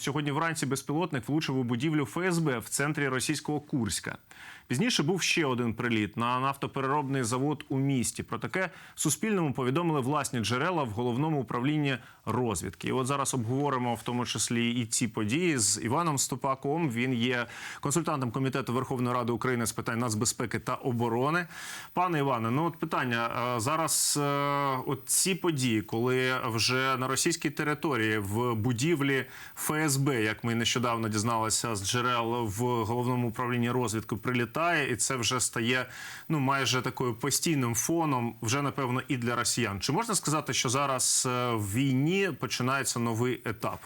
Сьогодні вранці безпілотник влучив у будівлю ФСБ в центрі російського Курська. Пізніше був ще один приліт на нафтопереробний завод у місті. Про таке Суспільному повідомили власні джерела в головному управлінні розвідки. І от зараз обговоримо в тому числі і ці події з Іваном Стопаком. Він є консультантом комітету Верховної Ради України з питань нацбезпеки та оборони. Пане Іване, ну от питання е, зараз. е, От ці події, коли вже на російській території в будівлі ФСБ, як ми нещодавно дізналися з джерел в головному управлінні розвідки, прилітає, і це вже стає ну майже такою постійним фоном, вже напевно і для росіян. Чи можна сказати, що зараз е, в війні починається новий етап?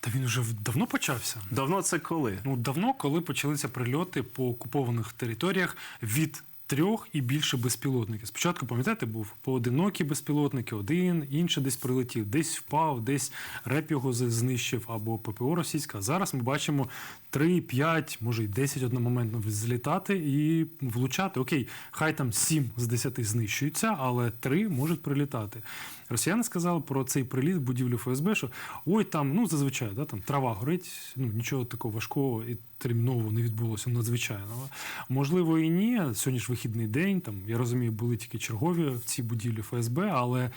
Та він вже давно почався. Давно це коли? Ну давно, коли почалися прильоти по окупованих територіях від трьох і більше безпілотників. Спочатку, пам'ятаєте, був поодинокі безпілотники, один, інший десь прилетів, десь впав, десь реп його знищив або ППО російська. Зараз ми бачимо 3, 5, може й 10 одномоментно злітати і влучати. Окей, хай там 7 з 10 знищуються, але 3 можуть прилітати. Росіяни сказали про цей приліт в будівлю ФСБ, що ой, там, ну зазвичай, да, там трава горить, ну нічого такого важкого і термінового не відбулося надзвичайного. Можливо, і ні. Сьогодні ж вихідний день. Там я розумію, були тільки чергові в цій будівлі ФСБ, але.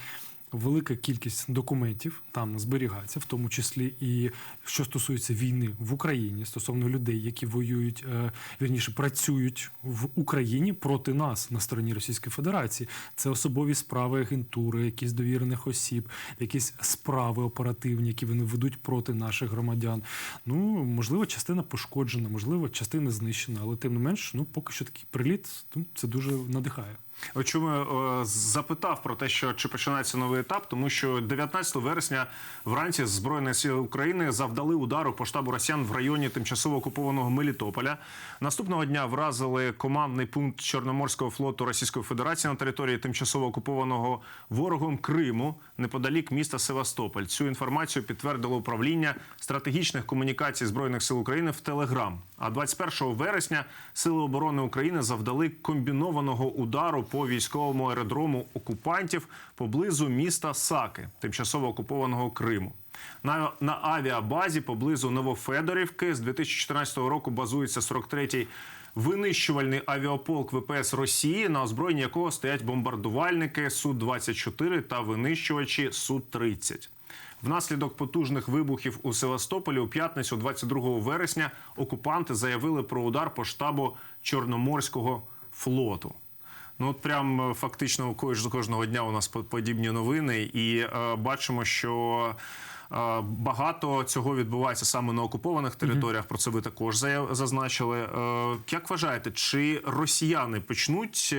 Велика кількість документів там зберігається, в тому числі і що стосується війни в Україні стосовно людей, які воюють, е, вірніше працюють в Україні проти нас на стороні Російської Федерації. Це особові справи агентури, якісь довірених осіб, якісь справи оперативні, які вони ведуть проти наших громадян. Ну можливо, частина пошкоджена, можливо, частина знищена, але тим не менш, ну поки що такий приліт ну, це дуже надихає. Чому е, запитав про те, що чи починається новий етап, тому що 19 вересня вранці Збройні сили України завдали удару по штабу Росіян в районі тимчасово окупованого Мелітополя. Наступного дня вразили командний пункт Чорноморського флоту Російської Федерації на території тимчасово окупованого ворогом Криму неподалік міста Севастополь. Цю інформацію підтвердило управління стратегічних комунікацій збройних сил України в Телеграм. А 21 вересня Сили оборони України завдали комбінованого удару по військовому аеродрому окупантів поблизу міста Саки, тимчасово окупованого Криму. На, на авіабазі поблизу Новофедорівки з 2014 року базується 43-й винищувальний авіаполк ВПС Росії, на озброєнні якого стоять бомбардувальники Су-24 та винищувачі Су-30. Внаслідок потужних вибухів у Севастополі у п'ятницю, 22 вересня, окупанти заявили про удар по штабу Чорноморського флоту. Ну, от прям е, фактично кож- кожного дня у нас по- подібні новини, і е, бачимо, що е, багато цього відбувається саме на окупованих територіях. Про це ви також зазначили. Е, як вважаєте, чи росіяни почнуть?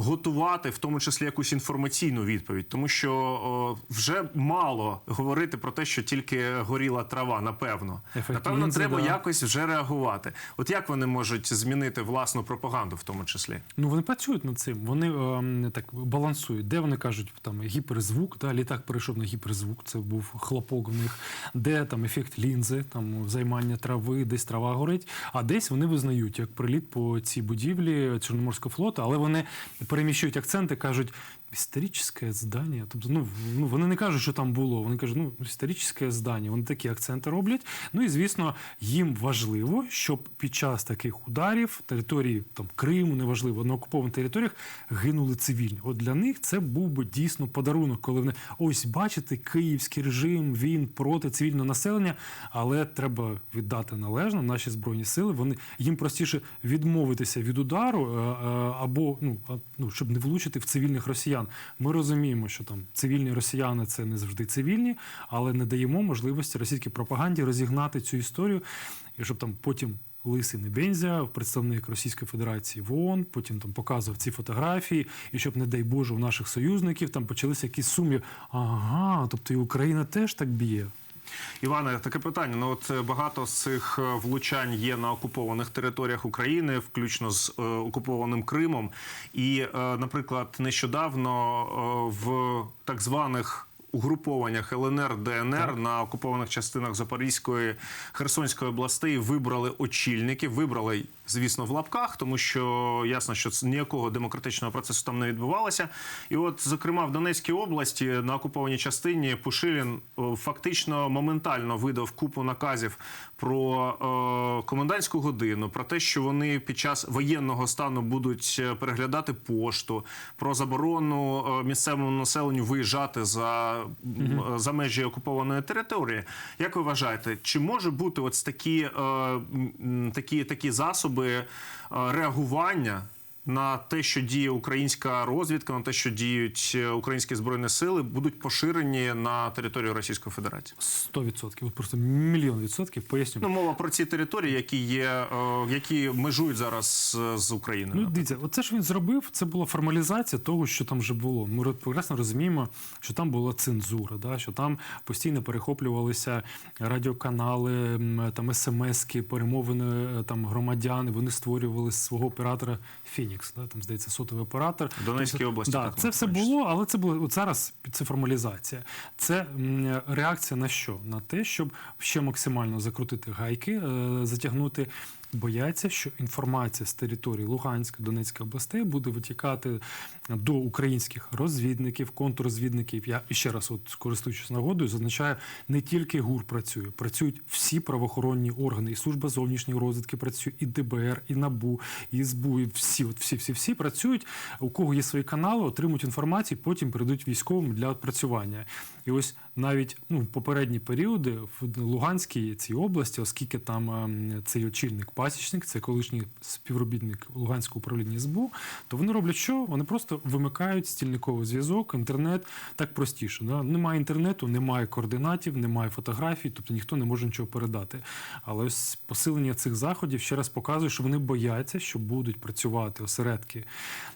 Е, Готувати в тому числі якусь інформаційну відповідь, тому що о, вже мало говорити про те, що тільки горіла трава. Напевно, Ефект напевно, треба да. якось вже реагувати. От як вони можуть змінити власну пропаганду, в тому числі? Ну вони працюють над цим. Вони ем, так балансують. Де вони кажуть, там гіперзвук, да, літак перейшов на гіперзвук. Це був хлопок в них, де там ефект лінзи, там займання трави, десь трава горить. А десь вони визнають як приліт по цій будівлі Чорноморського флоту, але вони переміщують акценти, кажуть. Історичне здання. Тобто, ну, ну вони не кажуть, що там було. Вони кажуть, ну історичне здання. Вони такі акценти роблять. Ну і звісно, їм важливо, щоб під час таких ударів території там Криму, неважливо, на окупованих територіях гинули цивільні. От для них це був би дійсно подарунок, коли вони ось бачите, київський режим він проти цивільного населення, але треба віддати належно наші збройні сили. Вони їм простіше відмовитися від удару е, е, або ну, ну щоб не влучити в цивільних росіян. Ми розуміємо, що там цивільні росіяни це не завжди цивільні, але не даємо можливості російській пропаганді розігнати цю історію, і щоб там потім. Лисий Небензя, представник Російської Федерації в ООН, потім там показував ці фотографії, і щоб, не дай Боже, у наших союзників там почалися якісь сумніви. Ага, тобто і Україна теж так б'є. Іване, таке питання. Ну от е, багато з цих е, влучань є на окупованих територіях України, включно з е, окупованим Кримом. І, е, наприклад, нещодавно е, в так званих угрупованнях ЛНР ДНР на окупованих частинах Запорізької Херсонської областей вибрали очільників, вибрали звісно, в лапках, тому що ясно, що ніякого демократичного процесу там не відбувалося. І от, зокрема, в Донецькій області на окупованій частині Пушилін фактично моментально видав купу наказів про е, комендантську годину, про те, що вони під час воєнного стану будуть е, переглядати пошту, про заборону е, місцевому населенню виїжджати за, е, за межі окупованої території. Як ви вважаєте, чи може бути ось такі, е, такі, такі засоби е, реагування? На те, що діє українська розвідка, на те, що діють е, українські збройні сили, будуть поширені на територію Російської Федерації. 100%, от просто мільйон відсотків поясню. Ну, мова про ці території, які є, е, які межують зараз е, з Україною. Ну, дивіться, оце ж він зробив, це була формалізація того, що там вже було. Ми прекрасно розуміємо, що там була цензура, да? що там постійно перехоплювалися радіоканали, там смски, перемовини там громадян. Вони створювали свого оператора Фінікс. Да? Там здається сотовий оператор. В Донецькій Тобто, області Да, так, це все бачите. було, але це було от зараз. Це формалізація. Це реакція на що? На те, щоб ще максимально закрутити гайки, е, затягнути. Бояться, що інформація з території Луганська, Донецької областей буде витікати до українських розвідників, контррозвідників. Я ще раз, от користуючись нагодою, зазначаю, не тільки ГУР працює, працюють всі правоохоронні органи, і служба зовнішньої розвідки працює, і ДБР, і НАБУ, і СБУ, і всі, от всі, всі, всі працюють. У кого є свої канали, отримують інформацію, потім передають військовим для відпрацювання. І ось навіть ну, в попередні періоди в Луганській цій області, оскільки там ем, цей очільник пасічник, це колишній співробітник Луганського управління СБУ, то вони роблять що? Вони просто вимикають стільниковий зв'язок, інтернет так простіше. Да? Немає інтернету, немає координатів, немає фотографій, тобто ніхто не може нічого передати. Але ось посилення цих заходів ще раз показує, що вони бояться, що будуть працювати осередки.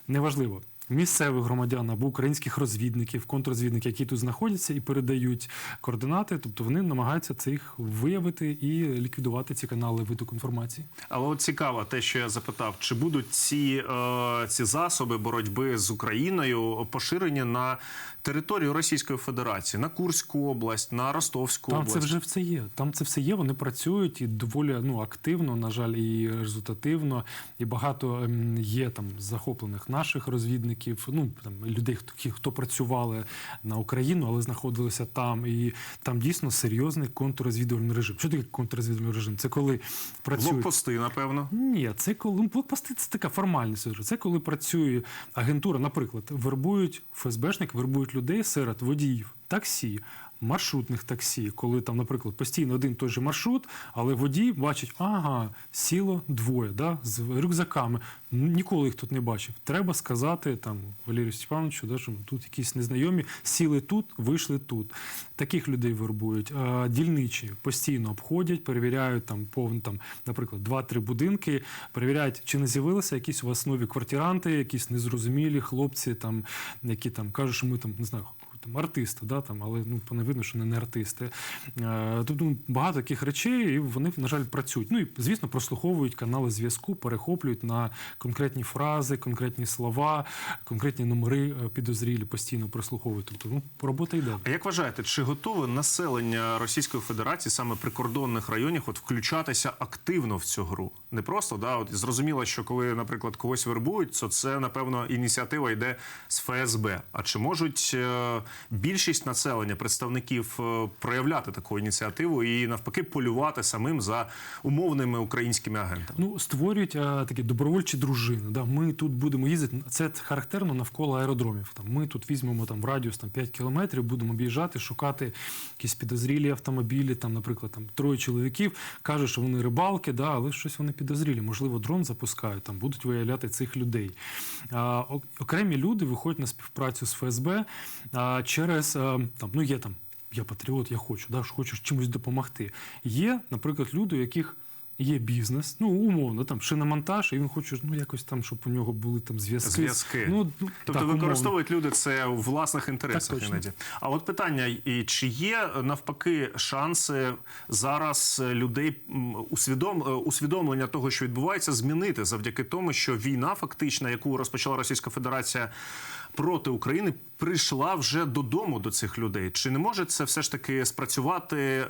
Неважливо. Місцевих громадян або українських розвідників, контррозвідників, які тут знаходяться і передають координати, тобто вони намагаються цих виявити і ліквідувати ці канали витоку інформації. Але от цікаво те, що я запитав, чи будуть ці, е, ці засоби боротьби з Україною поширені на територію Російської Федерації, на Курську область, на Ростовську Там область? це вже все є. Там це все є. Вони працюють і доволі ну активно, на жаль, і результативно. І багато ем, є там захоплених наших розвідників. Ну там людей, хто хто працювали на Україну, але знаходилися там. І там дійсно серйозний контррозвідувальний режим. Що таке контррозвідувальний режим? Це коли працює Блокпости, напевно. ні, це коли ну, блокпости це така формальність. Це коли працює агентура, наприклад, вербують ФСБшник, вербують людей серед водіїв таксі. Маршрутних таксі, коли там, наприклад, постійно один той же маршрут, але водій бачить, ага, сіло двоє, да, з рюкзаками. Ну, Ніколи їх тут не бачив. Треба сказати там Валерію Степановичу, да, що тут якісь незнайомі сіли тут, вийшли тут. Таких людей вербують. А, дільничі постійно обходять, перевіряють там повно там, наприклад, два-три будинки, перевіряють, чи не з'явилися якісь у вас нові квартиранти, якісь незрозумілі хлопці, там, які там кажуть, що ми там не знаю. Там артисти, да, там, але ну видно, що не, не артисти. Е, тобто ну, багато таких речей, і вони, на жаль, працюють. Ну і звісно, прослуховують канали зв'язку, перехоплюють на конкретні фрази, конкретні слова, конкретні номери е, підозрілі постійно прослуховують. Тобто, ну, робота йде. А як вважаєте, чи готове населення Російської Федерації саме прикордонних районів от включатися активно в цю гру? Не просто да, от зрозуміло, що коли, наприклад, когось вербують, то це напевно ініціатива йде з ФСБ. А чи можуть е, більшість населення, представників е, проявляти таку ініціативу і навпаки полювати самим за умовними українськими агентами? Ну, створюють а, такі добровольчі дружини. Да? Ми тут будемо їздити. Це характерно навколо аеродромів. Там, ми тут візьмемо там, радіус там, 5 кілометрів, будемо об'їжджати, шукати якісь підозрілі автомобілі. Там, наприклад, там, троє чоловіків кажуть, що вони рибалки, да, але щось вони підозрілі. Можливо, дрон запускають, там, будуть виявляти цих людей. Окремі люди виходять на співпрацю з ФСБ через а, там, ну, є там. Я патріот, я хочу, да, хочу чимось допомогти. Є, наприклад, люди, у яких є бізнес, ну умовно, там шиномонтаж, і він хоче ну якось там, щоб у нього були там зв'язки. Зв'язки. Ну, ну, Тобто так, умовно. використовують люди це у власних інтересах Так, іноді. А от питання: і чи є навпаки шанси зараз людей м, усвідом, е, усвідомлення того, що відбувається, змінити завдяки тому, що війна, фактична, яку розпочала Російська Федерація проти України, прийшла вже додому до цих людей? Чи не може це все ж таки спрацювати е,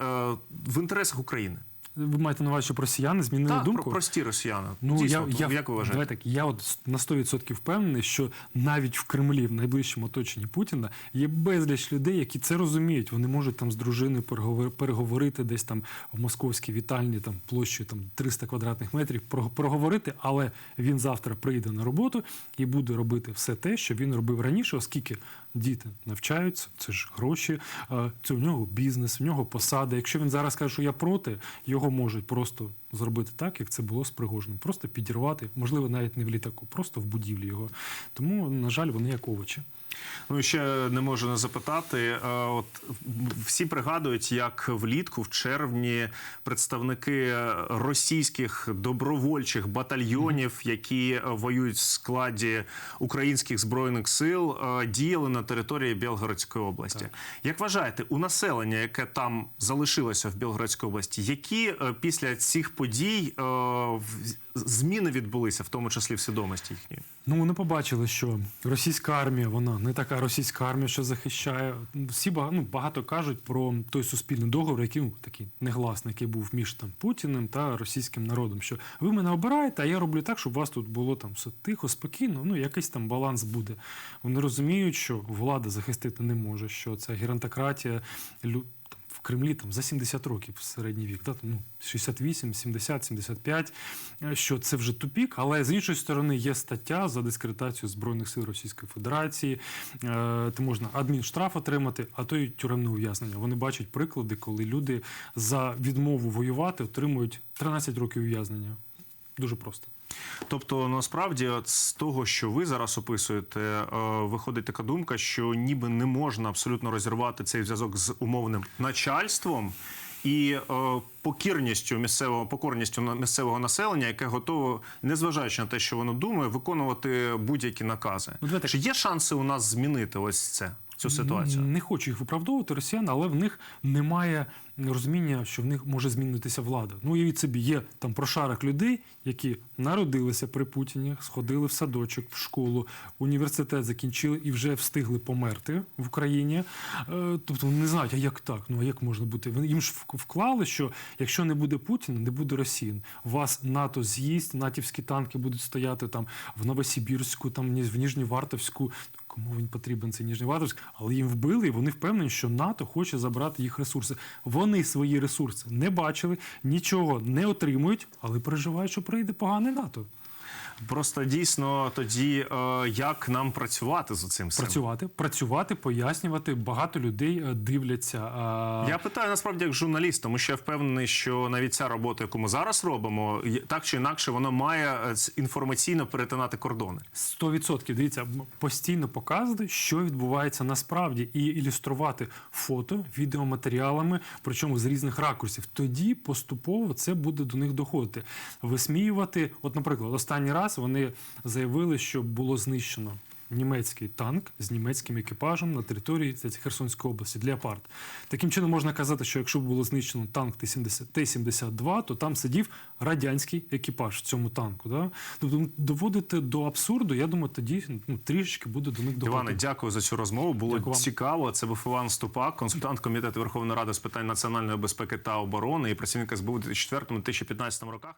в інтересах України? Ви маєте на увазі, що росіяни змінили Так, думку? про прості росіяни. Ну, Дійсно, я, я, як ви вважаєте? Давай так, я от на 100% впевнений, що навіть в Кремлі, в найближчому оточенні Путіна, є безліч людей, які це розуміють. Вони можуть там з дружиною переговор- переговорити десь там в московській вітальні, там площею там 300 квадратних метрів, про- проговорити, але він завтра прийде на роботу і буде робити все те, що він робив раніше, оскільки діти навчаються, це ж гроші, це у нього бізнес, у нього посада. Якщо він зараз каже, що я проти, його можуть просто зробити так, як це було з Пригожним. Просто підірвати, можливо, навіть не в літаку, просто в будівлі його. Тому, на жаль, вони як овочі. Ну і ще не можу не запитати. е, От всі пригадують, як влітку, в червні, представники російських добровольчих батальйонів, які воюють в складі українських збройних сил, е, діяли на території Білгородської області. Як вважаєте, у населення, яке там залишилося в Білгородській області, які е, після цих подій в- зміни відбулися, в тому числі в свідомості їхньої? Ну, вони побачили, що російська армія, вона не така російська армія, що захищає. Всі ба- ну, багато кажуть про той суспільний договор, який ну, такий негласний, який був між там Путіним та російським народом. Що ви мене обираєте, а я роблю так, щоб у вас тут було там все тихо, спокійно. Ну, якийсь там баланс буде. Вони розуміють, що влада захистити не може, що ця там, в Кремлі там за 70 років середній вік, да, ну, 68, 70, 75, е, що це вже тупік, але з іншої сторони є стаття за дискредитацію Збройних сил Російської Федерації, е, то можна адмінштраф отримати, а то й тюремне ув'язнення. Вони бачать приклади, коли люди за відмову воювати отримують 13 років ув'язнення. Дуже просто. Тобто, насправді, з того, що ви зараз описуєте, е, виходить така думка, що ніби не можна абсолютно розірвати цей зв'язок з умовним начальством і е, покірністю місцевого покорністю місцевого населення, яке готово, незважаючи на те, що воно думає, виконувати будь-які накази. Ну, Чи є шанси у нас змінити ось це цю ситуацію? Не хочу їх виправдовувати росіян, але в них немає розуміння, що в них може змінитися влада. Ну, уявіть собі, є там прошарок людей, які народилися при Путіні, сходили в садочок, в школу, університет закінчили і вже встигли померти в Україні. Е, Тобто вони не знають, а як так? Ну а як можна бути? Їм ж вклали, що якщо не буде Путіна, не буде Росіян. Вас НАТО з'їсть, натівські танки будуть стояти там в Новосибірську, там в Ніжньовартовську. Кому він потрібен цей Ніжньовартовськ, але їм вбили, і вони впевнені, що НАТО хоче забрати їх ресурси. Вони свої ресурси не бачили, нічого не отримують, але переживають, що прийде погане НАТО. Просто дійсно тоді е, як нам працювати з цим всім? Працювати, працювати, пояснювати. Багато людей е, дивляться. а, Я питаю насправді як журналіст, тому що я впевнений, що навіть ця робота, яку ми зараз робимо, є- так чи інакше, вона має е, інформаційно перетинати кордони. 100%. Дивіться, м- постійно показувати, що відбувається насправді, і ілюструвати фото, відеоматеріалами, причому з різних ракурсів. Тоді поступово це буде до них доходити. Висміювати, от, наприклад, останній раз вони заявили, що було знищено. Німецький танк з німецьким екіпажем на території Херсонської області Леопард. Таким чином можна казати, що якщо було знищено танк Т-70 Т-72, то там сидів радянський екіпаж в цьому танку. Да? Тобто доводити до абсурду, я думаю, тоді ну, трішечки буде до них доходити. Іване, дякую за цю розмову. Було Дякую вам. цікаво. Це був Іван Ступак, консультант комітету Верховної Ради з питань національної безпеки та оборони і працівник СБУ у 2004-2015 роках.